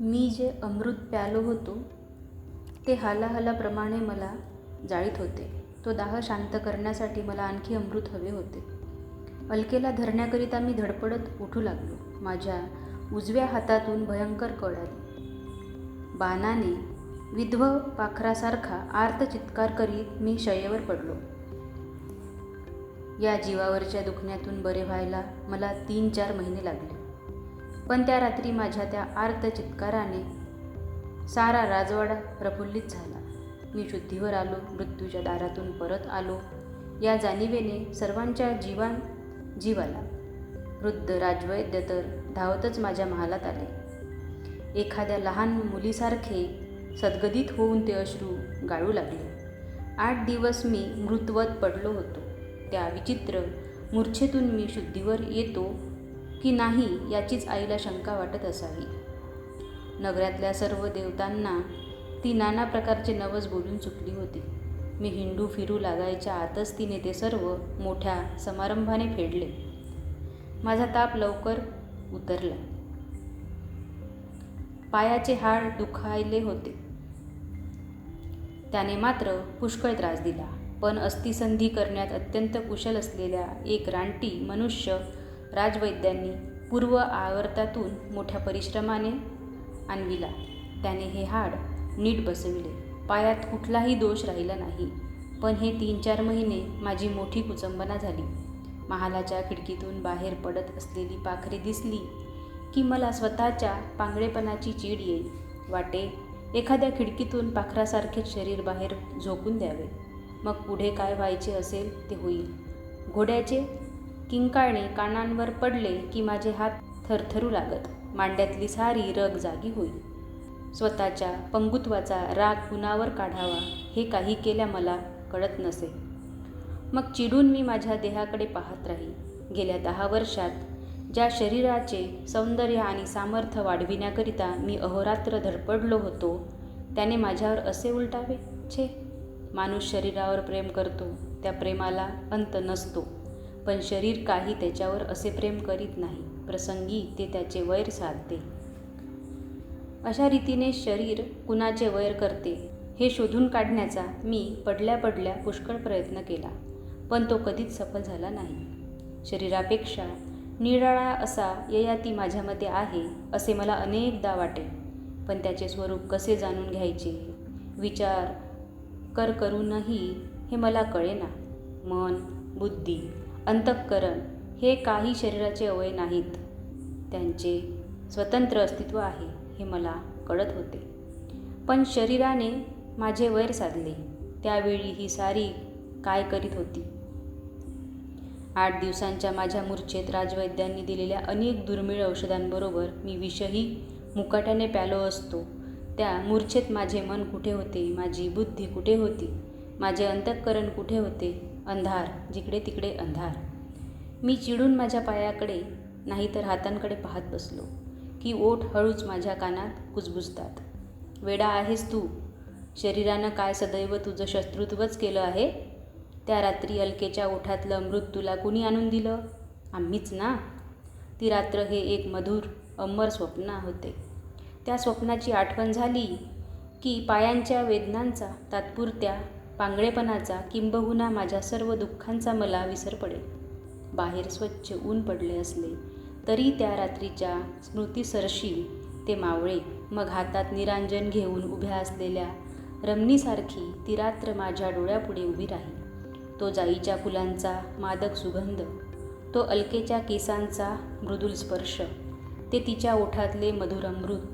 मी जे अमृत प्यालो होतो ते हालाहालाप्रमाणे मला जाळीत होते. तो दाह शांत करण्यासाठी मला आणखी अमृत हवे होते. अलकेला धरण्याकरिता मी धडपडत उठू लागलो. माझ्या उजव्या हातातून भयंकर कळ आली. बाणाने विध्व पाखरासारखा आर्त चित्कार करीत मी शयेवर पडलो. या जीवावरच्या दुखण्यातून बरे व्हायला मला तीन चार महिने लागले. पण त्या रात्री माझ्या त्या आर्त चित्काराने सारा राजवाडा प्रफुल्लित झाला. मी शुद्धीवर आलो मृत्यूच्या दारातून परत आलो. या जाणिवेने सर्वांच्या जीवान जीव आला वृद्ध राजवैद्य तर धावतच माझ्या महालात आले. एखाद्या लहान मुलीसारखे सद्गदित होऊन ते अश्रू गाळू लागले. आठ दिवस मी मृतवत पडलो होतो. त्या विचित्र मूर्छेतून मी शुद्धीवर येतो की नाही याचीच आईला शंका वाटत असावी. नगरातल्या सर्व देवतांना ती नाना प्रकारचे नवस बोलून चुकली होती. मी हिंडू फिरू लागायच्या आतच तिने ते सर्व मोठ्या समारंभाने फेडले. माझा ताप लवकर उतरला. पायाचे हाड दुखायले होते. त्याने मात्र पुष्कळ त्रास दिला पण अस्थिसंधी करण्यात अत्यंत कुशल असलेल्या एक रानटी मनुष्य राजवैद्यांनी पूर्व आवर्तातून मोठ्या परिश्रमाने आणविला. त्याने हे हाड नीट बसविले. पायात कुठलाही दोष राहिला नाही. पण हे तीन चार महिने माझी मोठी कुचंबना झाली. महालाच्या खिडकीतून बाहेर पडत असलेली पाखरे दिसली की मला स्वतःच्या पांगळेपणाची चीड येईल. वाटे एखाद्या खिडकीतून पाखरासारखेच शरीर बाहेर झोकून द्यावे. मग पुढे काय व्हायचे असेल ते होईल. घोड्याचे किंकाळणे कानांवर पडले की माझे हात थरथरू लागत. मांड्यातली सारी रग जागी होईल स्वतःच्या पंगुत्वाचा राग कुणावर काढावा हे काही केल्या मला कळत नसे. मग चिडून मी माझ्या देहाकडे पाहत राही. गेल्या दहा वर्षात ज्या शरीराचे सौंदर्य आणि सामर्थ्य वाढविण्याकरिता मी अहोरात्र धडपडलो होतो त्याने माझ्यावर असे उलटावे? छे! माणूस शरीरावर प्रेम करतो त्या प्रेमाला अंत नसतो. पण शरीर काही त्याच्यावर असे प्रेम करीत नाही. प्रसंगी ते त्याचे वैर साधते. अशा रीतीने शरीर कुणाचे वैर करते हे शोधून काढण्याचा मी पडल्या पडल्या पुष्कळ प्रयत्न केला पण तो कधीच सफल झाला नाही. शरीरापेक्षा निराळा असा ययाती माझ्यामध्ये आहे असे मला अनेकदा वाटे पण त्याचे स्वरूप कसे जाणून घ्यायचे? विचार कर करूनही हे मला कळेना. मन बुद्धी अंतःकरण हे काही शरीराचे अवय नाहीत. त्यांचे स्वतंत्र अस्तित्व आहे हे मला कळत होते. पण शरीराने माझे वैर साधले. त्यावेळी ही सारी काय करीत होती? आठ दिवसांच्या माझ्या मूर्छेत राजवैद्यांनी दिलेल्या अनेक दुर्मिळ औषधांबरोबर मी विषही मुकाट्याने प्यालो असतो. त्या मूर्छेत माझे मन कुठे होते? माझी बुद्धी कुठे होती? माझे अंतःकरण कुठे होते? अंधार जिकडे तिकडे अंधार. मी चिडून माझ्या पायाकडे नाहीतर हातांकडे पाहत बसलो की ओठ हळूच माझ्या कानात कुजबुजतात. वेडा आहेस तू. शरीरानं काय सदैव तुझं शत्रुत्वच केलं आहे? त्या रात्री अलकेच्या ओठातलं अमृत तुला कुणी आणून दिलं? आम्हीच ना. ती रात्र हे एक मधुर अमर स्वप्न होते. त्या स्वप्नाची आठवण झाली की पायांच्या वेदनांचा तात्पुरत्या पांगळेपणाचा किंबहुना माझ्या सर्व दुःखांचा मला विसर पडेल. बाहेर स्वच्छ ऊन पडले असले तरी त्या रात्रीच्या स्मृतीसरशी ते मावळे मग हातात निरांजन घेऊन उभ्या असलेल्या रमणीसारखी ती रात्र माझ्या डोळ्यापुढे उभी राही. तो जाईच्या फुलांचा मादक सुगंध तो अलकेच्या केसांचा मृदुल स्पर्श ते तिच्या ओठातले मधुर अमृत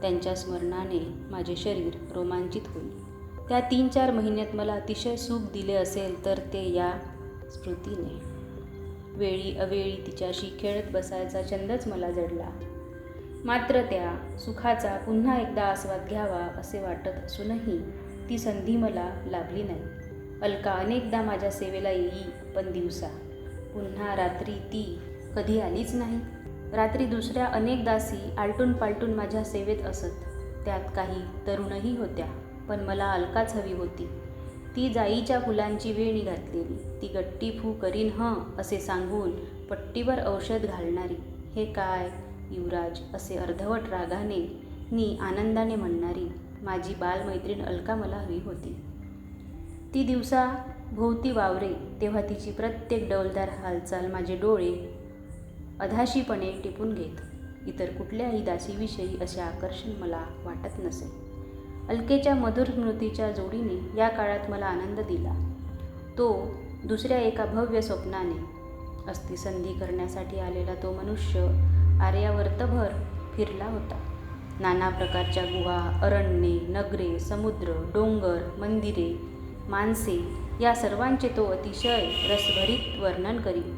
त्यांच्या स्मरणाने माझे शरीर रोमांचित होईल. त्या तीन चार महिन्यात मला अतिशय सुख दिले असेल तर ते या स्मृतीने. वेळी अवेळी तिच्याशी खेळत बसायचा छंदच मला जडला. मात्र त्या सुखाचा पुन्हा एकदा आस्वाद घ्यावा असे वाटत असूनही ती संधी मला लाभली नाही. अलका अनेकदा माझ्या सेवेला येई पण दिवसा. पुन्हा रात्री ती कधी आलीच नाही. रात्री दुसऱ्या अनेक दासी आलटून पालटून माझ्या सेवेत असत. त्यात काही तरुणही होत्या. पण मला अलकाच हवी होती. ती जाईच्या फुलांची वेणी घातलेली. ती गट्टी फू करीन हं असे सांगून पट्टीवर औषध घालणारी. हे काय? युवराज असे अर्धवट रागाने नी आनंदाने म्हणणारी माझी बालमैत्रीण अलका मला हवी होती. ती दिवसा भोवती वावरे तेव्हा तिची प्रत्येक डौलदार हालचाल माझे डोळे अधाशीपणे टिपून घेत. इतर कुठल्याही दासीविषयी असे आकर्षण मला वाटत नसे. अलकेच्या मधुर स्मृतीच्या जोडीने या काळात मला आनंद दिला. तो दुसऱ्या एका भव्य स्वप्नाने अस्थिसंधी करण्यासाठी आलेला तो मनुष्य आर्यावर्तभर फिरला होता. नाना प्रकारच्या गुहा अरण्ये नगरे समुद्र डोंगर मंदिरे माणसे या सर्वांचे तो अतिशय रसभरीत वर्णन करी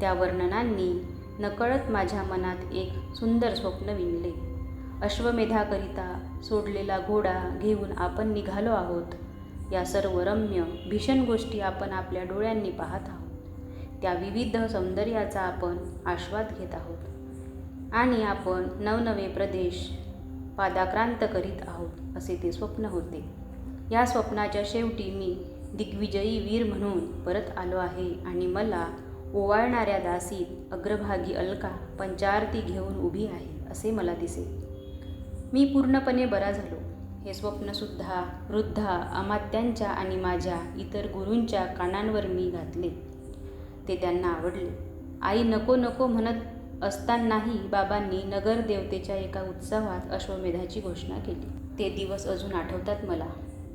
त्या वर्णनांनी नकळत माझ्या मनात एक सुंदर स्वप्न विणले. अश्वमेधाकरिता सोडलेला घोडा घेऊन आपण निघालो आहोत. या सर्व रम्य भीषण गोष्टी आपण आपल्या डोळ्यांनी पाहत आहोत. त्या विविध सौंदर्याचा आपण आस्वाद घेत आहोत. आणि आपण नवनवे प्रदेश पादाक्रांत करीत आहोत असे ते स्वप्न होते. या स्वप्नाच्या शेवटी मी दिग्विजयी वीर म्हणून परत आलो आहे आणि मला ओवाळणाऱ्या दासीत अग्रभागी अलका पंचारती घेऊन उभी आहे असे मला दिसे मी पूर्णपणे बरा झालो. हे स्वप्नसुद्धा वृद्धा अमात्यांच्या आणि माझ्या इतर गुरूंच्या कानांवर मी घातले. ते त्यांना आवडले. आई नको नको म्हणत असतानाही बाबांनी नगर देवतेच्या एका उत्सवात अश्वमेधाची घोषणा केली. ते दिवस अजून आठवतात मला.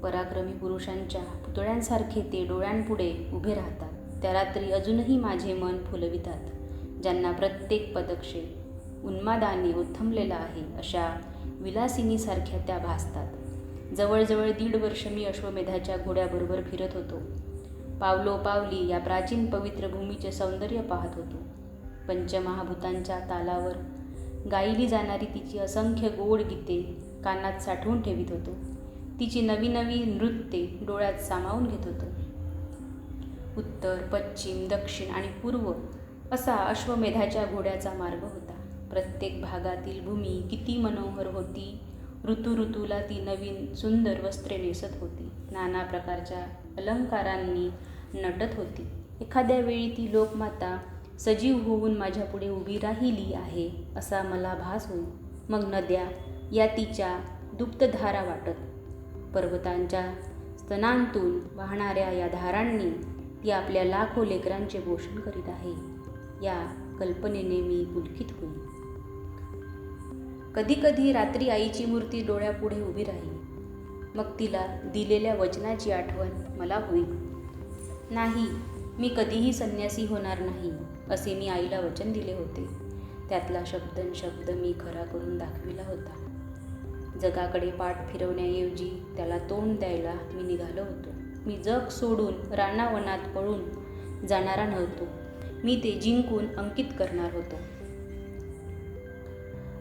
पराक्रमी पुरुषांच्या पुतळ्यांसारखे ते डोळ्यांपुढे उभे राहतात. त्या रात्री अजूनही माझे मन फुलवितात ज्यांना प्रत्येक पदक्षेप उन्मादाने उत्थमलेला आहे अशा विलासिनीसारख्या त्या भासतात. जवळजवळ दीड वर्ष मी अश्वमेधाच्या घोड्याबरोबर फिरत होतो. पावलो पावली या प्राचीन पवित्र भूमीचे सौंदर्य पाहत होतो. पंचमहाभूतांच्या तालावर गायली जाणारी तिची असंख्य गोड गीते कानात साठवून ठेवित होतो. तिची नवी नवी नृत्ये डोळ्यात सामावून घेत होतो. उत्तर पश्चिम दक्षिण आणि पूर्व असा अश्वमेधाच्या घोड्याचा मार्ग होता. प्रत्येक भागातील भूमी किती मनोहर होती. ऋतू ऋतूला ती नवीन सुंदर वस्त्रे नेसत होती. नाना प्रकारच्या अलंकारांनी नटत होती. एखाद्या वेळी ती लोकमाता सजीव होऊन माझ्यापुढे उभी राहिली आहे असा मला भास होई मग नद्या या तिच्या दुप्तधारा वाटत. पर्वतांच्या स्तनांतून वाहणाऱ्या या धारांनी ती आपल्या लाखो लेकरांचे पोषण करीत आहे. या कल्पनेने मी पुलकित होईल. कधीकधी रात्री आईची मूर्ती डोळ्यापुढे उभी राहील. मग तिला दिलेल्या वचनाची आठवण मला होईल. नाही मी कधीही संन्यासी होणार नाही असे मी आईला वचन दिले होते. त्यातला शब्दन शब्द मी खरा करून दाखविला होता. जगाकडे पाठ फिरवण्याऐवजी त्याला तोंड द्यायला मी निघालो होतो. मी जग सोडून रानावनात पळून जाणारा नव्हतो. मी ते जिंकून अंकित करणार होतो.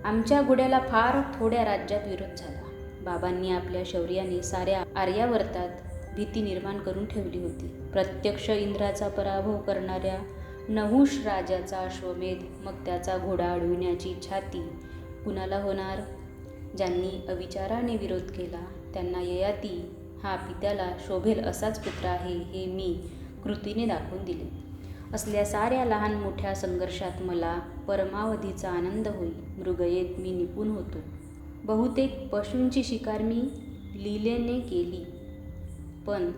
आमच्या घोड्याला फार थोड्या राज्यात विरोध झाला. बाबांनी आपल्या शौर्याने साऱ्या आर्यावर्तात भीती निर्माण करून ठेवली होती. प्रत्यक्ष इंद्राचा पराभव करणाऱ्या नहुष राजाचा अश्वमेध मग त्याचा घोडा अडविण्याची छाती कुणाला होणार? ज्यांनी अविचाराने विरोध केला त्यांना ययाती हा पित्याला शोभेल असाच पुत्र आहे हे मी कृतीने दाखवून दिले. असल्या साऱ्या लहान मोठ्या संघर्षात मला परमावधीचा आनंद होई मृगयेत मी निपुण होतो. बहुतेक पशूंची शिकार मी लीलेने केली. पण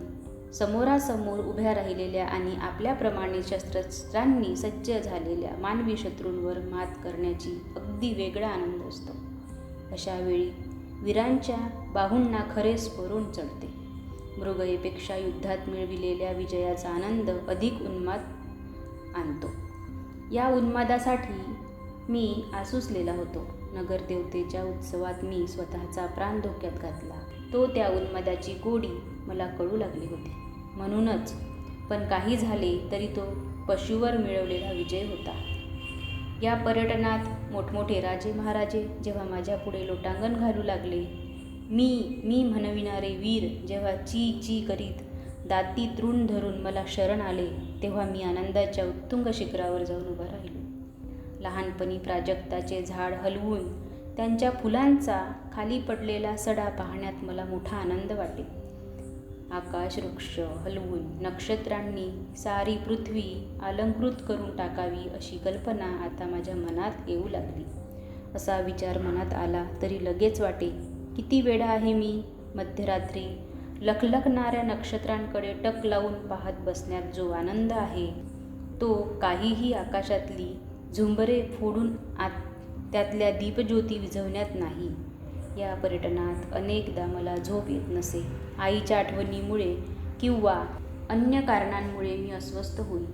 समोरासमोर उभ्या राहिलेल्या आणि आपल्याप्रमाणे शस्त्रस्त्रांनी सज्ज झालेल्या मानवी शत्रूंवर मात करण्याची अगदी वेगळा आनंद असतो. अशावेळी वीरांच्या बाहूंना खरे स्फोरून चढते. मृगयेपेक्षा युद्धात मिळविलेल्या विजयाचा आनंद अधिक उन्माद आणतो. या उन्मादासाठी मी आसुसलेला होतो. नगरदेवतेच्या उत्सवात मी स्वतःचा प्राण धोक्यात घातला. तो त्या उन्मादाची गोडी मला कळू लागली होती. म्हणूनच पण काही झाले तरी तो पशुवर मिळवलेला विजय होता. या पर्यटनात मोठमोठे राजे महाराजे जेव्हा माझ्यापुढे लोटांगण घालू लागले मी मी म्हणविणारे वीर जेव्हा ची ची करीत दाती तृण धरून मला शरण आले तेव्हा मी आनंदाच्या उत्तुंग शिखरावर जाऊन उभा राहिलो. लहानपणी प्राजक्ताचे झाड हलवून त्यांच्या फुलांचा खाली पडलेला सडा पाहण्यात मला मोठा आनंद वाटे. आकाश वृक्ष हलवून नक्षत्रांनी सारी पृथ्वी अलंकृत करून टाकावी अशी कल्पना आता माझ्या मनात येऊ लागली. असा विचार मनात आला तरी लगेच वाटे किती वेळा आहे मी? मध्यरात्री लखलखणाऱ्या नक्षत्रांकडे टक लावून पाहत बसण्यात जो आनंद आहे तो काहीही आकाशातली झुंबरे फोडून आत त्यातल्या दीपज्योती विझवण्यात नाही. या पर्यटनात अनेकदा मला झोप येत नसे. आईच्या आठवणीमुळे किंवा अन्य कारणांमुळे मी अस्वस्थ होई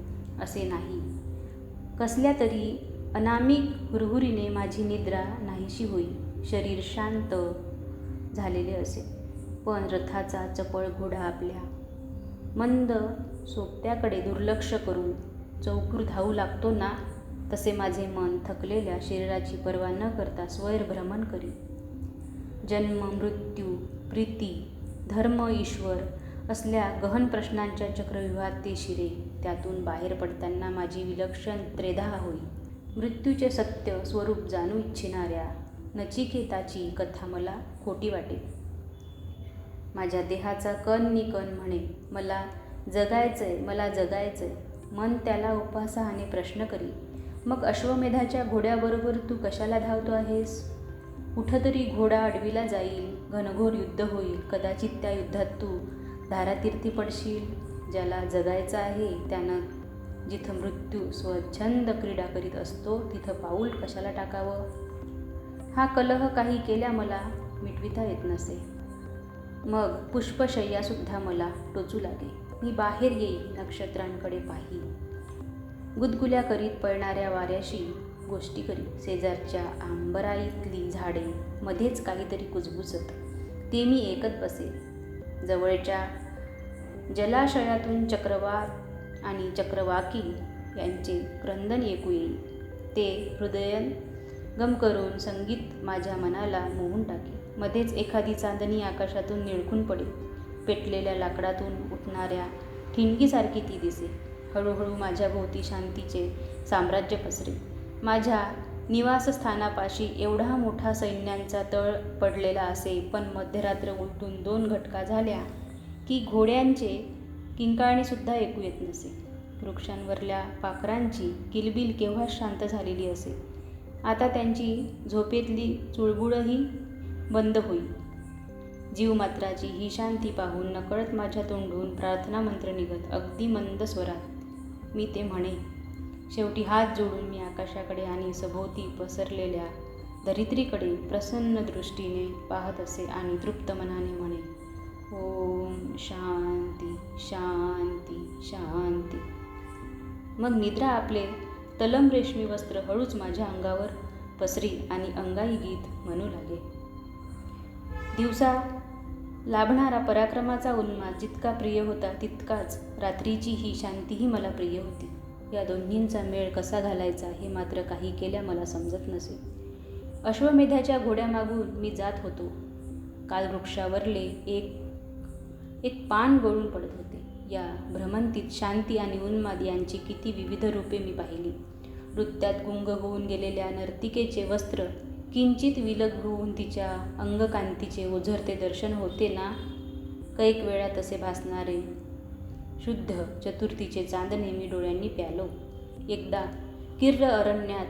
असे नाही. कसल्या तरी अनामिक हुरहुरीने माझी निद्रा नाहीशी होई शरीर शांत झालेले असे पण रथाचा चपळ घोडा आपल्या. मंद सोबत्याकडे दुर्लक्ष करून चौकूर धावू लागतो ना? तसे माझे मन थकलेल्या शरीराची पर्वा न करता स्वैरभ्रमण करी जन्म मृत्यू प्रीती धर्म ईश्वर असल्या गहन प्रश्नांच्या चक्रव्यूहात ते शिरे. त्यातून बाहेर पडताना माझी विलक्षण त्रेधा होई. मृत्यूचे सत्य स्वरूप जाणू इच्छिणाऱ्या नचिकेताची कथा मला खोटी वाटे माझ्या देहाचा कण नि कण म्हणे मला जगायचंय मला जगायचंय. मन त्याला उपहासाहाने प्रश्न करी. मग अश्वमेधाच्या घोड्याबरोबर तू कशाला धावतो आहेस? कुठंतरी घोडा अडविला जाईल घनघोर युद्ध होईल कदाचित त्या युद्धात तू धारातीर्थी पडशील ज्याला जगायचं आहे त्यानं जिथं मृत्यू स्वच्छंद क्रीडा करीत असतो तिथं पाऊल कशाला टाकावं? हा कलह काही केल्या मला मिटविता येत नसे. मग पुष्पशय्यासुद्धा मला टोचू लागे मी बाहेर येई नक्षत्रांकडे पाही गुदगुल्या करीत पळणाऱ्या वाऱ्याशी गोष्टी करी शेजारच्या आंबराईतली झाडे मध्येच काहीतरी कुजबुजत. ते मी ऐकत बसे जवळच्या जलाशयातून चक्रवात आणि चक्रवाकी यांचे क्रंदन ऐकू येईल. ते हृदयन गम करून संगीत माझ्या मनाला मोहून टाके मध्येच एखादी चांदणी आकाशातून निळखून पडेल. पेटलेल्या लाकडातून उठणाऱ्या ठिणगीसारखी ती दिसे. हळूहळू माझ्या भोवती शांतीचे साम्राज्य पसरे. माझ्या निवासस्थानापाशी एवढा मोठा सैन्यांचा तळ पडलेला असे पण मध्यरात्र उलटून दोन घटका झाल्या की घोड्यांचे किंकाळणीसुद्धा ऐकू येत नसे. वृक्षांवरल्या पाखरांची किलबिल केव्हा शांत झालेली असे. आता त्यांची झोपेतली चुळबुळही बंद होईल. जीव मात्राची ही शांती पाहून नकळत माझ्या तोंडून प्रार्थना मंत्र निघत अगदी मंद स्वरात मी ते म्हणे शेवटी हात जोडून मी आकाशाकडे आणि सभोवती पसरलेल्या धरित्रीकडे प्रसन्न दृष्टीने पाहत असे आणि तृप्त मनाने म्हणे ओम शांती शांती शांती. मग निद्रा आपले तलम रेशमी वस्त्र हळूच माझ्या अंगावर पसरी आणि अंगाई गीत म्हणू लागे दिवसा लाभणारा पराक्रमाचा उन्माद जितका प्रिय होता तितकाच रात्रीची ही शांतीही मला प्रिय होती. या दोन्हींचा मेळ कसा घालायचा हे मात्र काही केल्या मला समजत नसे. अश्वमेधाच्या घोड्यामागून मी जात होतो. काल वृक्षावरले एक एक पान गळून पडत होते. या भ्रमंतीत शांती आणि उन्माद यांची किती विविध रूपे मी पाहिली. नृत्यात गुंग होऊन गेलेल्या नर्तिकेचे वस्त्र किंचित विलग होऊन तिच्या अंगकांतीचे ओझरते दर्शन होते ना? कैक वेळा तसे भासणारे शुद्ध चतुर्थीचे चांदणे मी डोळ्यांनी प्यालो. एकदा किर्र अरण्यात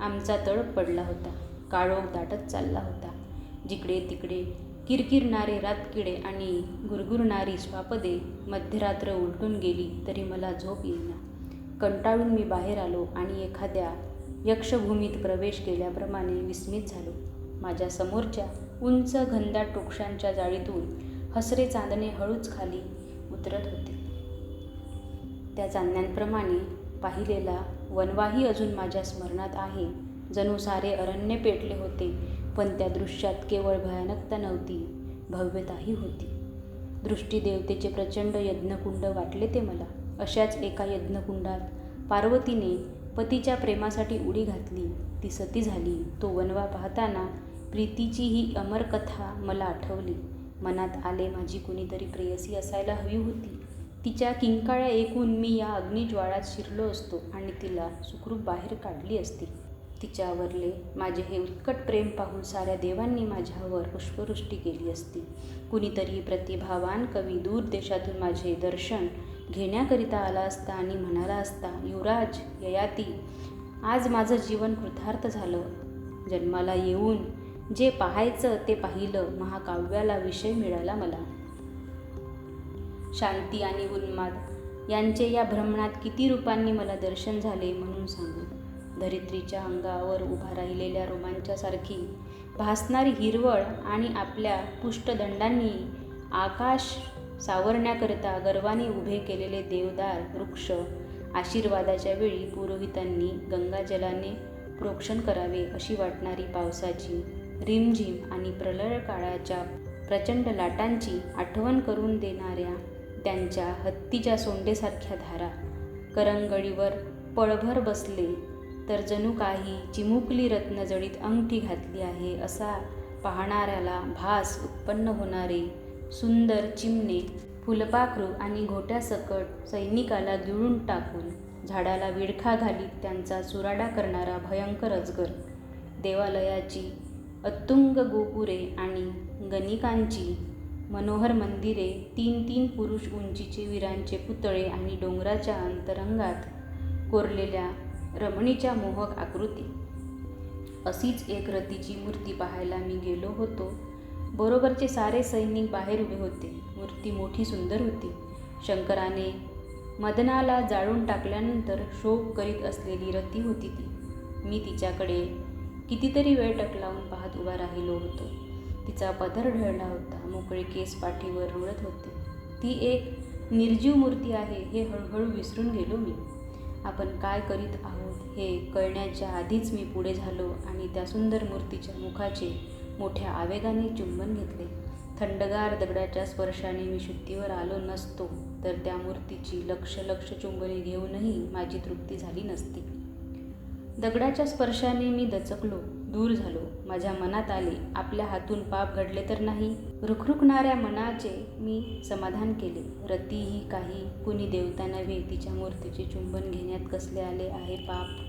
आमचा तळप पडला होता. काळोख दाटत चालला होता. जिकडे तिकडे किरकिरणारे रातकिडे आणि गुरगुरणारी स्वापदे मध्यरात्र उलटून गेली तरी मला झोप येईना. कंटाळून मी बाहेर आलो आणि एखाद्या यक्षभूमीत प्रवेश केल्याप्रमाणे विस्मित झालो. माझ्या समोरच्या उंच घनदाट वृक्षांच्या जाळीतून हसरे चांदणे हळूच खाली उतरत होते. त्या चांदण्यांप्रमाणे पाहिलेला वनवाही अजून माझ्या स्मरणात आहे. जणू सारे अरण्य पेटले होते पण त्या दृश्यात केवळ भयानकता नव्हती भव्यताही होती. दृष्टीदेवतेचे प्रचंड यज्ञकुंड वाटले ते मला. अशाच एका यज्ञकुंडात पार्वतीने पतीच्या प्रेमासाठी उडी घातली. ती सती झाली. तो वनवा पाहताना प्रीतीची ही अमर कथा मला आठवली. मनात आले माझी कुणीतरी प्रेयसी असायला हवी होती. तिच्या किंकाळ्या ऐकून मी या अग्निज्वाळात शिरलो असतो आणि तिला सुखरूप बाहेर काढली असती. तिच्यावरले माझे हे उत्कट प्रेम पाहून साऱ्या देवांनी माझ्यावर पुष्पवृष्टी केली असती. कुणीतरी प्रतिभावान कवी दूर देशातून माझे दर्शन घेण्याकरिता आला असता आणि म्हणाला असता युवराज ययाती आज माझं जीवन कृतार्थ झालं. जन्माला येऊन जे पाहायचं ते पाहिलं महाकाव्याला विषय मिळाला मला. शांती आणि उन्माद यांचे या भ्रमणात किती रूपांनी मला दर्शन झाले म्हणून सांगू. धरित्रीच्या अंगावर उभा राहिलेल्या रोमांच्यासारखी भासणारी हिरवळ आणि आपल्या पुष्टदंडांनी आकाश सावरण्याकरता गर्वाने उभे केलेले देवदार वृक्ष आशीर्वादाच्या वेळी पुरोहितांनी गंगाजलाने प्रोक्षण करावे अशी वाटणारी पावसाची रिमझिम आणि प्रलय काळाच्या प्रचंड लाटांची आठवण करून देणाऱ्या त्यांच्या हत्तीच्या सोंडेसारख्या धारा. करंगळीवर पळभर बसले तर जणू काही चिमुकली रत्नजडीत अंगठी घातली आहे असा पाहणाऱ्याला भास उत्पन्न होणारे सुंदर चिमणे फुलपाखरू आणि घोट्यासकट सैनिकाला गिळून टाकून झाडाला विडखा घालीत त्यांचा चुराडा करणारा भयंकर अजगर. देवालयाची अत्तुंग गोपुरे आणि गणिकांची मनोहर मंदिरे तीन तीन पुरुष उंचीचे वीरांचे पुतळे आणि डोंगराच्या अंतरंगात कोरलेल्या रमणीच्या मोहक आकृती. अशीच एक रतीची मूर्ती पाहायला मी गेलो होतो. बरोबरचे सारे सैनिक बाहेर उभे होते. मूर्ती मोठी सुंदर होती. शंकराने मदनाला जाळून टाकल्यानंतर शोक करीत असलेली रती होती ती. मी तिच्याकडे कितीतरी वेळ टकलावून पाहत उभा राहिलो होतो. तिचा पदर ढळला होता. मोकळे केस पाठीवर रुळत होते. ती एक निर्जीव मूर्ती आहे हे हळूहळू विसरून गेलो मी. आपण काय करीत आहोत हे कळण्याच्या आधीच मी पुढे झालो आणि त्या सुंदर मूर्तीच्या मुखाचे मोठ्या आवेगाने चुंबन घेतले. थंडगार दगडाच्या स्पर्शाने मी शुद्धीवर आलो नसतो तर त्या मूर्तीची लक्ष लक्ष चुंबने घेऊनही माझी तृप्ती झाली नसती. दगडाच्या स्पर्शाने मी दचकलो दूर झालो. माझ्या मनात आले आपल्या हातून पाप घडले तर नाही? रुखरुखणाऱ्या मनाचे मी समाधान केले. रतीही काही कुणी देवता नव्हे तिच्या मूर्तीचे चुंबन घेण्यात कसले आले आहे पाप?